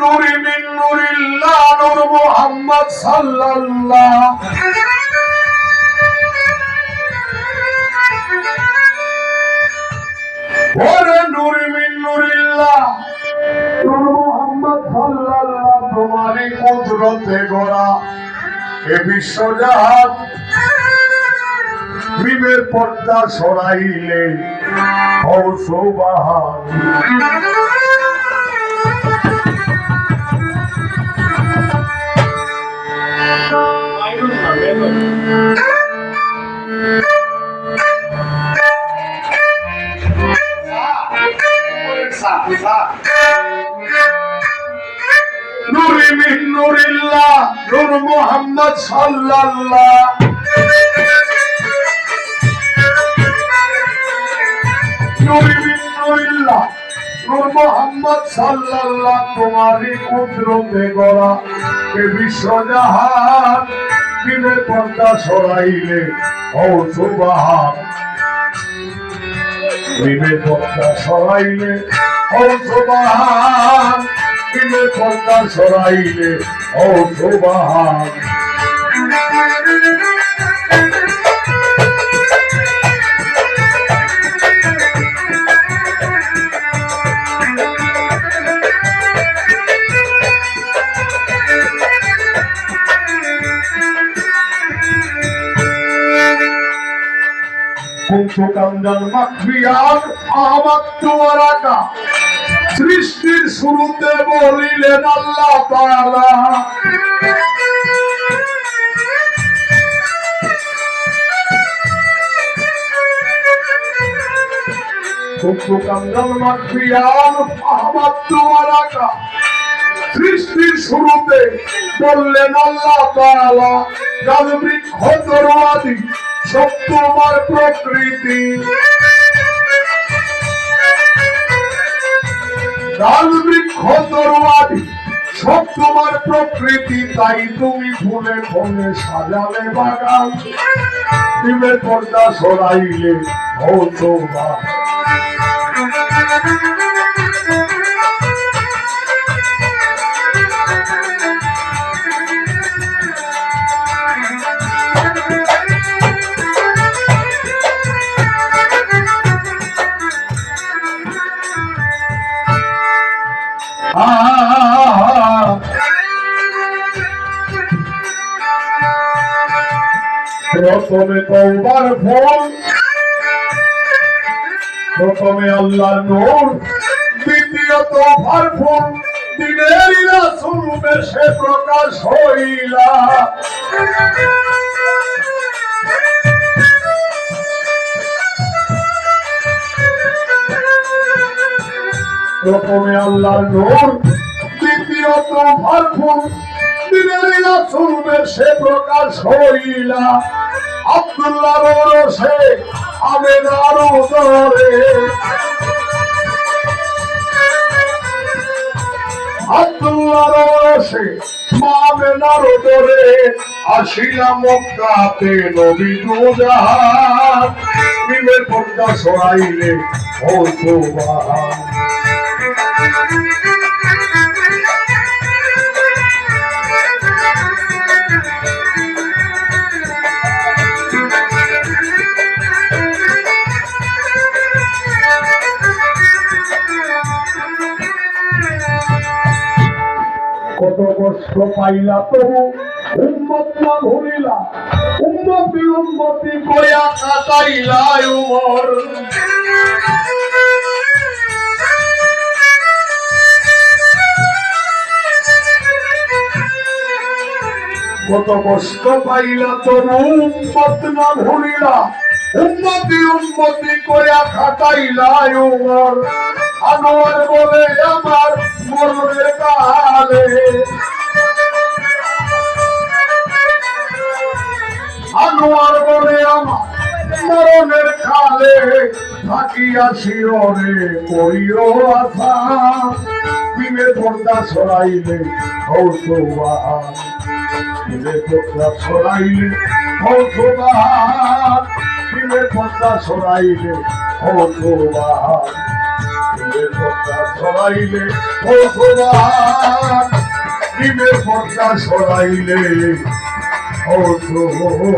নুরি মিন নুরিল্লাহ ওরে নুরি মিন নুরিল্লাহ, নূর মুহাম্মদ সাল্লাল্লাহ, তোমারই কুদরতে গড়া এ বিশ্বজাহান বিবের পর্দা সরাইলে নুরি মিন নুরিল্লাহ নূর মুহাম্মদ সাল্লাল্লাহ। সাল্লাল্লাহ তোমারই কুদরতে গড়া এ বিশ্বজাহান দিনের পর্দা সরাইলে, ও সুবাহান। দিনের পর্দা সরাইলে, ও সুবাহান। দিনের পর্দা সরাইলে, ও সুবাহান। কুন্তু কান্দাল মাখবিয়ার আহমদ তুয়ারাকা সৃষ্টির শুরুতে বলিলেন আল্লাহ তাআলা শুরুতে বললেন আল্লাহ তাআলা, গাছ বৃক্ষ সত্য আমার প্রকৃতি। গাছ বৃক্ষ তরুয়াদি, সব তোমার প্রকৃতি, তাই তুমি ফুলে ফলে সাজালে বাগান। ডিমের পর্দা সরাইলে হতো বা প্রথমে কৌবার ফল, প্রথমে আল্লাহ নূর দ্বিতীয়ত ভার ফুল দিনের রাসূল বেশে প্রকাশ হইলা। প্রথমে আল্লাহর নূর দ্বিতীয়ত ভার ফুল দিনের রাসূল বেশে প্রকাশ হইলা আব্দুল্লাহর ওরসে আমেনার উদরে আব্দুল্লাহর ওরসে মামেনার উদরে আসিলা মক্কাতে নবী দুজাহান নিমের পর্দা সরাইলে ও সুবহান কত কষ্ট পাইলা তবু উম্মত না ভুলিলা। উম্মতি উম্মতি কয়া কাটাইলা উমর। কত কষ্ট পাইলা তবু উম্মত না ভুলিলা। উম্মতি উম্মতি কয়া খাটাইলা উমর। আনোয়ার বলে, আমার মরণের কালে আনোয়ার বলে, আমার মরণের কালে থাকিয়া শিওরে করিও আশা। দিনের পর্দা সরাইলে হৌসবাহান দিলে পদ্মা ছড়াইলে হৌসবাহার দিলে পদ্মা ছড়াইলে হৌসবাহার দিলে পদ্মা ছড়াইলে হৌসবাহার দিলে পদ্মা ছড়াইলে হৌসবাহার